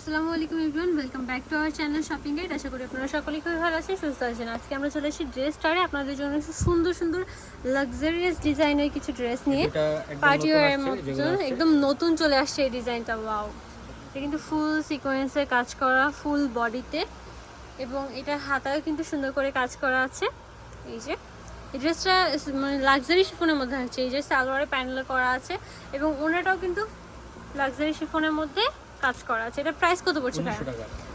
আসসালামু আলাইকুম everyone welcome back to our channel shopping guide. আশা করি আপনারা সকলেই খুবই ভালো আছেন সুস্থ আছেন। আজকে আমরা চলে এসেছি ড্রেস স্টারে আপনাদের জন্য সুন্দর সুন্দর লাক্সারিয়াস ডিজাইনের কিছু ড্রেস নিয়ে পার্টি ওয়ারের মতো একদম নতুন চলে আসছে এই ডিজাইনটা ওয়াও। এটা কিন্তু ফুল সিকোয়েন্সে কাজ করা ফুল বডিতে এবং এটা হাতায়ও কিন্তু সুন্দর করে কাজ করা আছে। এই যে এই ড্রেসটা মানে লাক্সারি শিফনের মধ্যে আছে এই যে সালোয়ারে প্যানেল করা আছে। এবং ওনাটাও কিন্তু লাক্সারি শিফনের মধ্যে কাজ করা আছে। এটা প্রাইস কত পড়ছে ভাই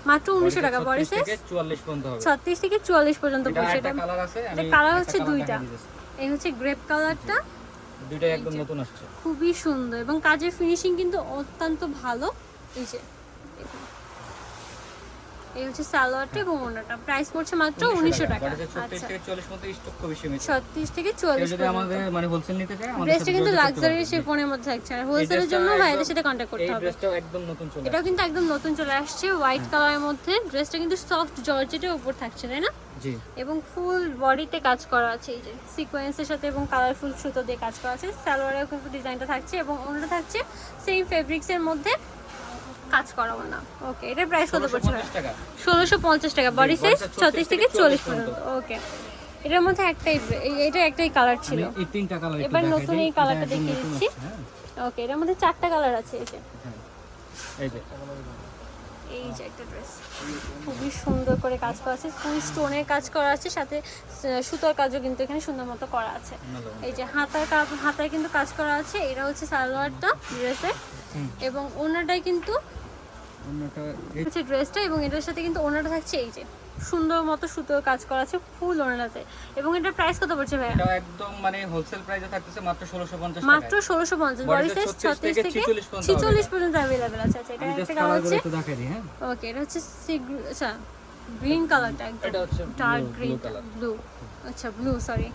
মাত্র উনিশশো টাকা। বডি 36 থেকে 44 পর্যন্ত হবে। ছত্রিশ থেকে চুয়াল্লিশ পর্যন্ত পড়ছে। এটা কালার আছে এটা কালার হচ্ছে দুইটা। এই হচ্ছে গ্রেপ কালারটা দুইটা একদম নতুন আসছে। খুবই সুন্দর। এবং কাজের ফিনিশিং কিন্তু অত্যন্ত ভালো। এই যে। এই হচ্ছে সালোয়ারটা এবং ওনাটা প্রাইস পড়ছে মাত্র উনিশশো টাকা। বাড়িতে 36 আচ্ছা। থেকে 44 মধ্যে স্টক ছত্রিশ থেকে যদি আমাদের মানে ড্রেসটা কিন্তু লাক্সারি পারবে। শিফনের মধ্যে থাকছে। আর হোলসেলের জন্য ভাইদের সাথে কন্ট্যাক্ট করতে হবে। এটাও কিন্তু একদম নতুন চলে আসছে। হোয়াইট কালারের মধ্যে। ড্রেসটা কিন্তু সফট জর্জেটের উপর থাকছে তাই না? এবং ফুল বডিতে কাজ করা আছে এই যে। সিকোয়েন্সের সাথে এবং কালারফুল সুতো দিয়ে কাজ করা আছে। সালোয়ারেও কিন্তু ডিজাইনটা থাকছে এবং অন্যটা থাকছে সেম ফেব্রিক্সের মধ্যে। কাজ করাবো না। ওকে এটার প্রাইস কত পড়ছে 150 টাকা। ষোলোশো পঞ্চাশ টাকা। বডি সাইজ ছত্রিশ থেকে চল্লিশ 44 পর্যন্ত। ওকে এটার মধ্যে একটাই এটা একটাই কালার ছিল। এই তিনটা কালার এবার নতুন এই কালারটা দেখিয়ে দিচ্ছি। হ্যাঁ। ওকে এটার মধ্যে চারটা কালার আছে এই যে। হ্যাঁ। এই যে। এই যে একটা ড্রেস খুবই সুন্দর করে কাজ করা আছে। ফুল স্টোনের কাজ করা আছে সাথে সুতোর কাজও কিন্তু এখানে সুন্দর মতো করা আছে। এই যে হাতার হাতায় কিন্তু কাজ করা আছে। এটা হচ্ছে সালোয়ারটা ড্রেসের এবং ওনাটাই কিন্তু হচ্ছে ড্রেসটা এবং এটার সাথে কিন্তু ওনাটা থাকছে এই যে সুন্দর মতো সুতোর কাজ করা আছে ফুল ওনাতে এবং এটার প্রাইস কত পড়ছে ভাইয়া? এটাও একদম মানে হোলসেল প্রাইসে থাকতেছে মাত্র 1650 টাকা মাত্র ষোলোশো পঞ্চাশ Body বডি সাইজ 36 থেকে থেকে 46 পর্যন্ত অ্যাভেলেবেল আছে। আচ্ছা এটা একটা কালার হচ্ছে একটু দেখাই দিই হ্যাঁ? ওকে এটা হচ্ছে আচ্ছা গ্রিন কালারটা একদম। এটা হচ্ছে ডার্ক গ্রিন ব্লু আচ্ছা ব্লু সরি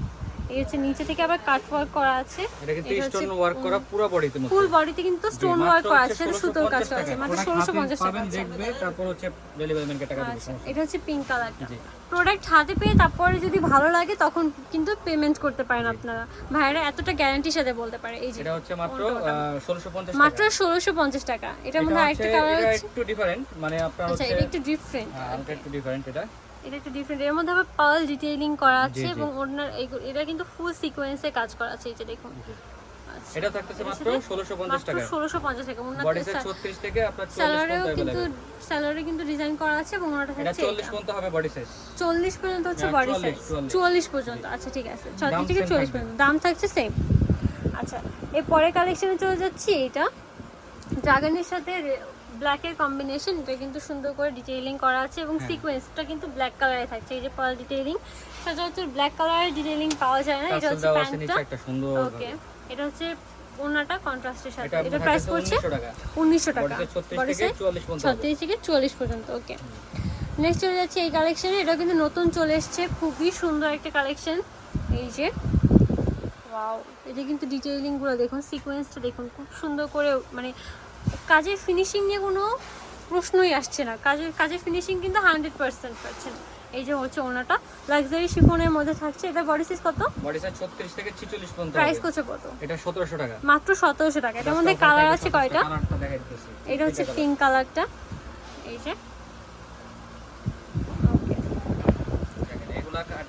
এই হচ্ছে নিচে থেকে আবার কাট ওয়ার্ক করা আছে। এটা কিন্তু স্টোন ওয়ার্ক করা পুরো বডিতে ফুল বডিতে কিন্তু স্টোন ওয়ার্ক করা আছে সুতোর কাজ করা আছে টাকা। মাত্র হাতে পঞ্চাশ টাকা আছে। দেখবে তারপর হচ্ছে ডেলিভারি ম্যানকে টাকা দিবে। আচ্ছা এটা হচ্ছে পিঙ্ক কালারটা প্রোডাক্ট হাতে পেয়ে তারপরে যদি ভালো লাগে তখন কিন্তু পেমেন্ট করতে পারেন আপনারা। ভাইরা এতটা গ্যারান্টির সাথে বলতে পারে এই যে এটা হচ্ছে মাত্র অন্যটা। ষোলোশো পঞ্চাশ মাত্র ষোলোশো পঞ্চাশ টাকা। এটার মধ্যে আরেকটা কালার হচ্ছে একটু ডিফারেন্ট মানে আপনার আচ্ছা হচ্ছে এটা একটু ডিফারেন্ট হ্যাঁ, একটু ডিফারেন্ট এটা। এটা একটু ডিফারেন্ট এর মধ্যে আবার পার্ল ডিটেইলিং করা আছে। এবং ওনার এটা কিন্তু ফুল সিকোয়েন্সে কাজ করা আছে এই যে দেখুন। আচ্ছা। এটা থাকতেছে মাত্র ষোলোশো পঞ্চাশ মাত্র টাকা। ষোলোশো পঞ্চাশ টাকা। ওনার বডি সাইজ ছত্রিশ থেকে আপনার চল্লিশ স্যালারিও পর্যন্ত কিন্তু available। স্যালারি কিন্তু ডিজাইন করা আছে এবং ওনাটা এটা হচ্ছে চল্লিশ পর্যন্ত হবে বডি সাইজ চল্লিশ পর্যন্ত হচ্ছে বডি সাইজ 44 চুয়াল্লিশ পর্যন্ত। আচ্ছা ঠিক আছে। ছত্রিশ দাম থেকে same চল্লিশ থাকবে। পর্যন্ত। দাম থাকছে সেম আচ্ছা এর পরে কালেকশনে চলে যাচ্ছি এটা ড্রাগনের সাথে ব্ল্যাকের কম্বিনেশন এটা কিন্তু সুন্দর করে ডিটেইলিং করা আছে এবং হ্যাঁ। সিকোয়েন্সটা কিন্তু ব্ল্যাক কালারে থাকছে এই যে পার্ল ডিটেইলিং সচরাচর ব্ল্যাক কালারের ডিটেইলিং পাওয়া যায় না এটা হচ্ছে প্যান্টটা ওকে এটা হচ্ছে ওনাটা কন্ট্রাস্টের সাথে। এটা প্রাইস পড়ছে 1900 টাকা। উনিশশো বডি টাকা। সাইজ ছত্রিশ বডি থেকে সাইজ চুয়াল্লিশ পর্যন্ত ওকে নেক্সট চলে যাচ্ছে এই কালেকশনে এটা কিন্তু নতুন চলে এসেছে খুবই সুন্দর একটা কালেকশন এই যে ওয়াও এটা কিন্তু ডিটেইলিংগুলো দেখুন সিকোয়েন্সটা দেখুন খুব সুন্দর করে মানে কাজের ফিনিশিং নিয়ে কোনো প্রশ্নই আসছে না। কাজের কাজের ফিনিশিং কিন্তু হান্ড্রেড পার্সেন্ট পাচ্ছেন এই যে হচ্ছে ওনাটা লাক্সারি শিফনের মধ্যে থাকছে। এটা বডি সাইজ কত? বডি সাইজ ছত্রিশ থেকে ছিচল্লিশ পর্যন্ত প্রাইস। করছে কত এটা সতেরোশো টাকা। মাত্র সতেরোশো টাকা। এটার মধ্যে কালার আছে কয়টা? এটা হচ্ছে পিঙ্ক কালারটা এই যে।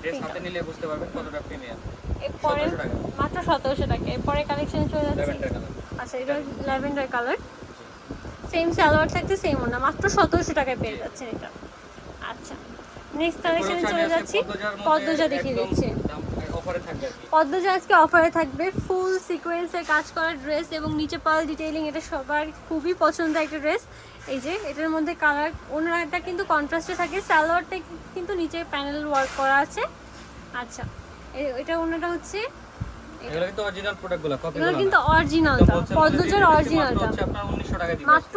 1700। মাত্র সতেরোশো টাকা। এরপরে কালেকশন চলে যাচ্ছে। আচ্ছা এটা ল্যাভেন্ডার কালার সেম সালোয়ার থাকছে সেম ওনা মাত্র সতেরোশো টাকায় পেয়ে যাচ্ছেন এটা। আচ্ছা নেক্সট কালেকশনে চলে যাচ্ছি। পদ্মজা দেখিয়ে দিচ্ছে। কি। পদ্মজা আজকে অফারে থাকবে। ফুল সিকোয়েন্সের কাজ করা ড্রেস এবং নিচে পাল ডিটেইলিং এটা সবার খুবই পছন্দের একটা ড্রেস এই যে এটার মধ্যে কালার ওনারটা কিন্তু কন্ট্রাস্টে থাকে। সালোয়ারটা কিন্তু নিচে প্যানেল ওয়ার্ক করা আছে। আচ্ছা এটা ওনাটা হচ্ছে এগুলো কিন্তু অরিজিনাল প্রোডাক্টগুলো কপি এগুলো কিন্তু অরিজিনালটা পদ্মজার অরিজিনালটা আপনার 1900 টাকা দিবেন মাত্র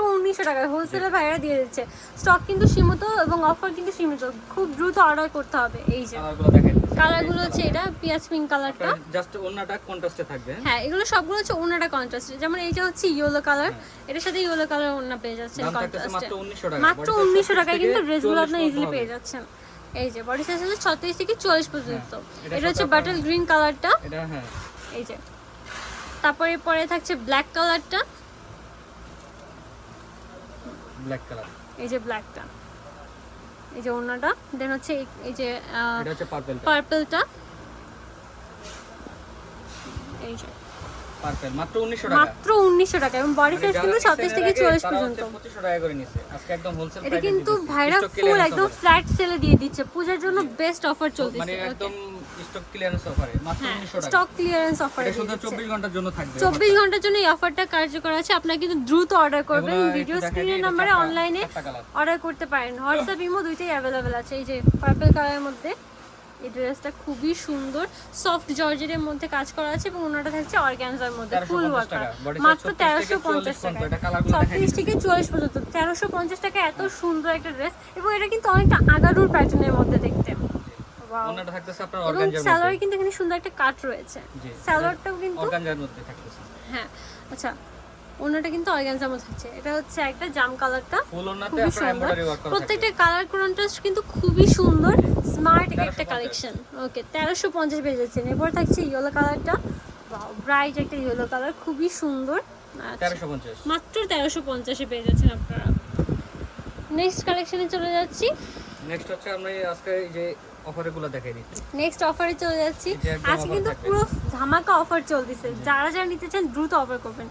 ভাইরা দিয়ে দিচ্ছে। স্টক কিন্তু সীমিত এবং অফার কিন্তু সীমিত। খুব দ্রুত অর্ডার করতে হবে এই যে। কালারগুলো দেখেন কালারগুলো হচ্ছে এটা পিয়াজ পিঙ্ক কালারটা জাস্ট অন্যটা কন্ট্রাস্টে থাকবে। হ্যাঁ? হ্যাঁ এগুলো সবগুলো হচ্ছে ওনাটা কন্ট্রাস্ট যেমন এইটা হচ্ছে ইয়েলো কালার এটার সাথে ইয়েলো কালার ওনা পেয়ে যাচ্ছেন কন্ট্রাস্টে মাত্র 1900 টাকা মাত্র Body উনিশশো টাকায় কিন্তু ড্রেসগুলো 44 আপনি ইজিলি। পেয়ে যাচ্ছেন। এই যে বডি সাইজ হচ্ছে ছত্রিশ থেকে চুয়াল্লিশ পর্যন্ত। এটা হচ্ছে বাটল গ্রিন কালারটা এটা হ্যাঁ। এই যে। তারপরে পরে থাকছে ব্ল্যাক কালারটা ব্ল্যাক কালার এই যে ব্ল্যাকটা এই যে ওড়নাটা। দেন হচ্ছে এই- যে এটা হচ্ছে পার্পল পার্পলটা এই যে। পার্পল মাত্র 1900 টাকা। মাত্র উনিশশো টাকা এবং বডি সাইজ কিন্তু থেকে চল্লিশ পর্যন্ত। 2500 টাকা করে নিছে। আজকে একদম হোলসেল এটা কিন্তু ভাইরা ফুল একদম ফ্ল্যাট সেলে দিয়ে দিচ্ছে। পূজার জন্য বেস্ট অফার মানে চলতেছে। একদম স্টক ক্লিয়ারেন্স অফারে মাত্র হ্যাঁ 1900 টাকা। স্টক ক্লিয়ারেন্স অফার এটা শুধু 24 ঘণ্টার জন্য থাকবে চব্বিশ ঘণ্টার জন্য এই অফারটা কার্যকর আছে। আপনারা কিন্তু দ্রুত অর্ডার করবেন। ভিডিও স্ক্রিনের নাম্বারে অনলাইনে অর্ডার করতে পারেন। হোয়াটসঅ্যাপ ইমো দুইটাই অ্যাভেলেবেল আছে। এই যে পার্পল কালারের মধ্যে এই ড্রেসটা খুবই সুন্দর। সফট জর্জেটের মধ্যে কাজ করা আছে এবং ওনাটা থাকছে অর্গানজার মধ্যে ফুল ওয়ার্ক মাত্র 36 তেরোশো পঞ্চাশ টাকা ছত্রিশ থেকে চুয়াল্লিশ পর্যন্ত। তেরোশো পঞ্চাশ টাকা এত সুন্দর একটা ড্রেস এবং এটা কিন্তু অনেকটা আগারুর প্যাটার্নের মধ্যে দেখতে. ওনাটা থাকতেছে আপনার অর্গানজার সালোয়ারে মধ্যে। কিন্তু এখানে সুন্দর একটা কাট রয়েছে। জি সালোয়ারটাও কিন্তু অর্গানজার মধ্যে থাকতেছে। হ্যাঁ আচ্ছা অন্যটা কিন্তু অর্গানজার মধ্যে আছে এটা হচ্ছে একটা জাম কালারটা ফুল ওনাতে আপনার এমব্রয়ডারি ওয়ার্ক করা প্রত্যেকটা কালার কন্ট্রাস্ট কিন্তু খুবই সুন্দর। স্মার্ট একটা কালেকশন ওকে তেরোশো পঞ্চাশ পেয়ে যাচ্ছেন। এরপর থাকছে ইয়েলো কালারটা ব্রাইট একটা ইয়েলো কালার খুবই সুন্দর। আচ্ছা, 1350 মাত্র তেরোশো পঞ্চাশে পেয়ে যাচ্ছেন আপনারা। নেক্সট কালেকশনে চলে যাচ্ছি। নেক্সট হচ্ছে আমরা আজকে এই যে অফারগুলো দেখাই দিচ্ছি। নেক্সট অফারে চলে যাচ্ছি। আজকে কিন্তু। পুরো ধামাকা অফার চলতেছে। যারা যারা নিতে চান দ্রুত অফার করবেন।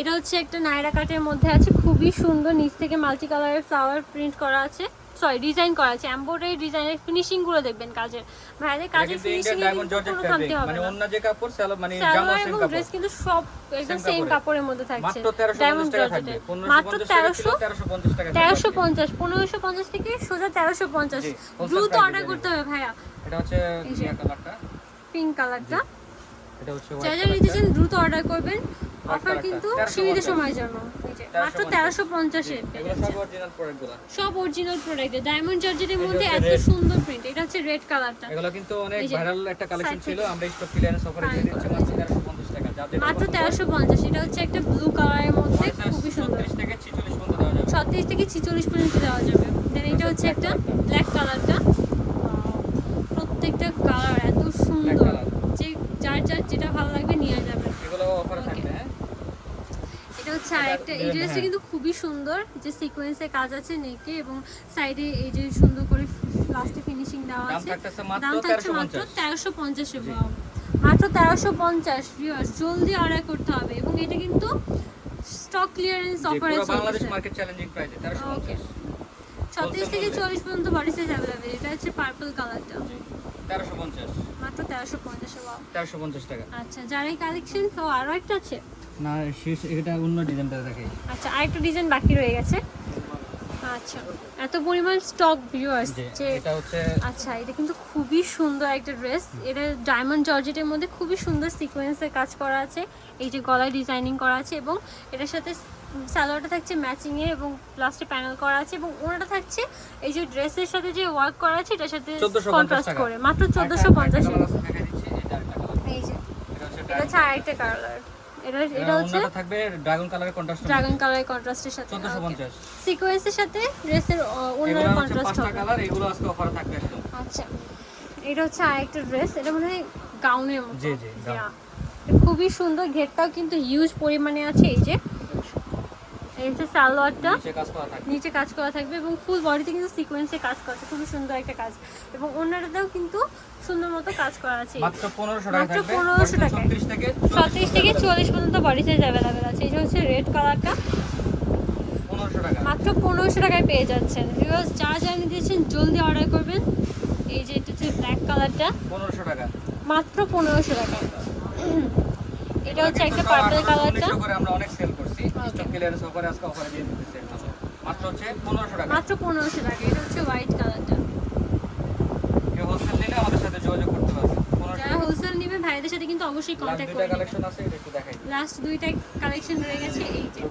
এটা হচ্ছে একটা নাইরা কাটের মধ্যে আছে। খুবই সুন্দর নিচ থেকে মাল্টি কালারের ফ্লাওয়ার প্রিন্ট করা আছে। সরি ডিজাইন করা আছে। এমব্রয়ডারি ডিজাইনের ফিনিশিংগুলো দেখবেন কাজের ভাইদের কাজের ফিনিশিং কোনো ফ্যাব্রিক হবে মানে অন্য যে কাপড় সালো মানে জামা সেম কাপড়। ড্রেস কিন্তু সব একদম সেম কাপড়ের মধ্যে থাকছে। মাত্র 1350 ডায়মন্ড জর্জেটে মাত্র 1550 তেরোশো 1350 টাকা তেরোশো পঞ্চাশ পনেরোশো পঞ্চাশ থেকে সোজা তেরোশো পঞ্চাশ। জি, wholesale দ্রুত অর্ডার করতে হবে ভাইয়া। এটা হচ্ছে। ইয়া কালারটা পিঙ্ক কালারটা এটা হচ্ছে দ্রুত অর্ডার করবেন। অফার কিন্তু সীমিত সময়ের জন্য মাত্র তেরোশো পঞ্চাশে সব অরিজিনাল প্রোডাক্ট ডায়মন্ড জর্জেটের মধ্যে এত সুন্দর প্রিন্ট এটা হচ্ছে রেড কালারটা এগুলো কিন্তু অনেক ভাইরাল একটা কালেকশন ছিল। আমরা স্টক ক্লিয়ারেন্স অফারে দিয়ে দিচ্ছি মাত্র 1350 টাকা। যাদের মাত্র তেরোশো পঞ্চাশ। এটা হচ্ছে একটা ব্লু কালারের মধ্যে খুবই সুন্দর। 36 থেকে 46 পর্যন্ত দেওয়া যাবে। ছত্রিশ থেকে ছিচল্লিশ পর্যন্ত দেওয়া যাবে। দেন এটা হচ্ছে একটা ব্ল্যাক কালারটা প্রত্যেকটা কালার এত সুন্দর। যে যার যার যেটা ভালো লাগবে নিয়ে যাবে এগুলো অফারে থাকবে হ্যাঁ হচ্ছে আরেকটা এই ড্রেসটা হ্যাঁ। কিন্তু খুবই সুন্দর যে সিকোয়েন্সে কাজ আছে নেকে এবং সাইডে এই যে সুন্দর করে লাস্টে ফিনিশিং দেওয়া আছে। মাত্র দাম থাকছে মাত্র তেরোশো পঞ্চাশে। মাত্র তেরোশো পঞ্চাশ ভিউয়ার্স জলদি অর্ডার করতে হবে এবং এটা কিন্তু স্টক ক্লিয়ারেন্স অফারে পুরো বাংলাদেশ মার্কেট চ্যালেঞ্জিং প্রাইসে 1350 ছত্রিশ থেকে চল্লিশ পর্যন্ত বডি সাইজ অ্যাভেলেবেল এটা হচ্ছে পার্পল কালারটা জি 1350 মাত্র তেরোশো পঞ্চাশে পাও 1350 টাকা। আচ্ছা যার এই কালেকশন তো আরও একটা আছে। না এটা অন্য ডিজাইনটা দেখাই। আচ্ছা আরেকটা ডিজাইন বাকি রয়ে গেছে। আচ্ছা এত পরিমাণ স্টক ভিউয়ার্স যে এটা হচ্ছে আচ্ছা এটা কিন্তু খুবই সুন্দর একটা ড্রেস এটা ডায়মন্ড জর্জেটের মধ্যে খুবই সুন্দর সিকোয়েন্সের কাজ করা আছে। এই যে গলায় ডিজাইনিং করা আছে এবং এটার সাথে স্যালোয়ারটা থাকছে ম্যাচিং এ এবং লাস্টে প্যানেল করা আছে এবং ওনাটা থাকছে এই যে ড্রেসের সাথে যে ওয়ার্ক করা আছে এটার সাথে কন্ট্রাস্ট করে। মাত্র চোদ্দোশো পঞ্চাশ এই যে এটা হচ্ছে আরেকটা কালার এটা এটা হচ্ছে থাকবে ড্রাগন কালারের কন্ট্রাস্ট ড্রাগন কালার কন্ট্রাস্টের সাথে। 1450 সিকোয়েন্সের সাথে ড্রেসের ওনার কন্ট্রাস্ট পাঁচটা হবে। কালার এগুলো আজকে অফারে থাকবে একদম। আচ্ছা। এটা হচ্ছে আরেকটা ড্রেস এটা মনে হয় গাউনের মতো। জি, জি, খুবই সুন্দর ঘেরটাও কিন্তু হিউজ পরিমাণে আছে এই যে হচ্ছে সালোয়ারটা নিচে কাজ করা থাকবে। এবং ফুল বডিতে কিন্তু সিকোয়েন্সে কাজ করা আছে। খুবই সুন্দর একটা কাজ। এবং অন্যটাতেও কিন্তু সুন্দর মতো কাজ করা আছে। মাত্র 1500 টাকা মাত্র 1500 টাকায়। 36 থেকে ছত্রিশ থেকে চুয়াল্লিশ পর্যন্ত বডি সাইজ অ্যাভেলেবেল আছে। এই হচ্ছে রেড কালারটা মাত্র পনেরোশো টাকায় পেয়ে যাচ্ছেন। ভিউয়ার্স যা যা নিতেছেন জলদি অর্ডার করবেন। এই যে এটা হচ্ছে ব্ল্যাক কালারটা 1500 টাকা। মাত্র পনেরোশো টাকা এটা হচ্ছে একটা পার্পল 1800 কালারটা আমরা অনেক সেল করছি. স্টক ক্লিয়ারেন্স অফারে আজকে অফারে দিয়ে দিতেছি মাত্র হচ্ছে 1500 টাকা। মাত্র পনেরোশো টাকা এটা হচ্ছে হোয়াইট কালারটা কেউ হোলসেল নিলে আমাদের সাথে যোগাযোগ করতে পারবে। যারা হোলসেল নেবে ভাইদের সাথে কিন্তু অবশ্যই লাস্ট কন্ট্যাক্ট দুইটা কালেকশন আছে এটা একটু দেখাই লাস্ট দুইটা কালেকশন রয়ে গেছে এই যে।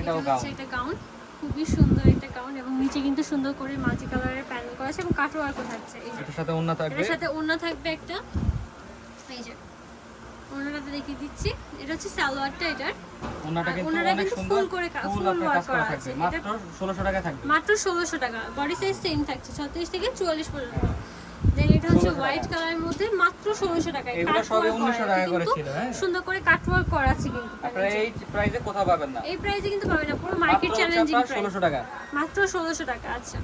এটাও গাউন এটা গাউন খুবই সুন্দর একটা গাউন এবং নিচে কিন্তু সুন্দর করে মাল্টি কালারের প্যানেল করা আছে এবং কাটো ওয়ার্কও থাকছে এটার সাথে অন্য থাকবে। এটার সাথে ওড়না থাকবে একটা এই যে। ওড়নাটা দেখিয়ে দিচ্ছি। এটা হচ্ছে সালোয়ারটা এটার। ওনাটা কিন্তু অনেক সুন্দর করে ফুল কাজ করা আছে। মাত্র 1600 টাকা থাকবে। মাত্র ষোলোশো টাকা। বডি সাইজ সেম থাকছে ছত্রিশ থেকে চুয়াল্লিশ পর্যন্ত। দেন এটা হচ্ছে 1600 হোয়াইট কালারের মধ্যে মাত্র ষোলোশো টাকায় এগুলো সবে 1900 টাকা করে ছিল, হ্যাঁ। সুন্দর করে কাটওয়ার্ক করা আছে কিন্তু আপনারা এই প্রাইসে কোথাও পাবেন না। এই প্রাইসে কিন্তু পাবেন না পুরো মার্কেট মাত্র হচ্ছে চ্যালেঞ্জিং প্রাইস 1600 টাকা। মাত্র ষোলোশো টাকা আচ্ছা।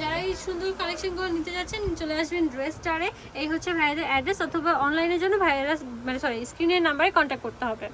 যারা এই সুন্দর কালেকশনগুলো নিতে যাচ্ছেন চলে আসবেন ড্রেস স্টারে এই হচ্ছে ভাইয়াদের অ্যাড্রেস অথবা অনলাইনের জন্য ভাইয়ারা মানে সরি স্ক্রিনের নাম্বারে কন্ট্যাক্ট করতে হবে।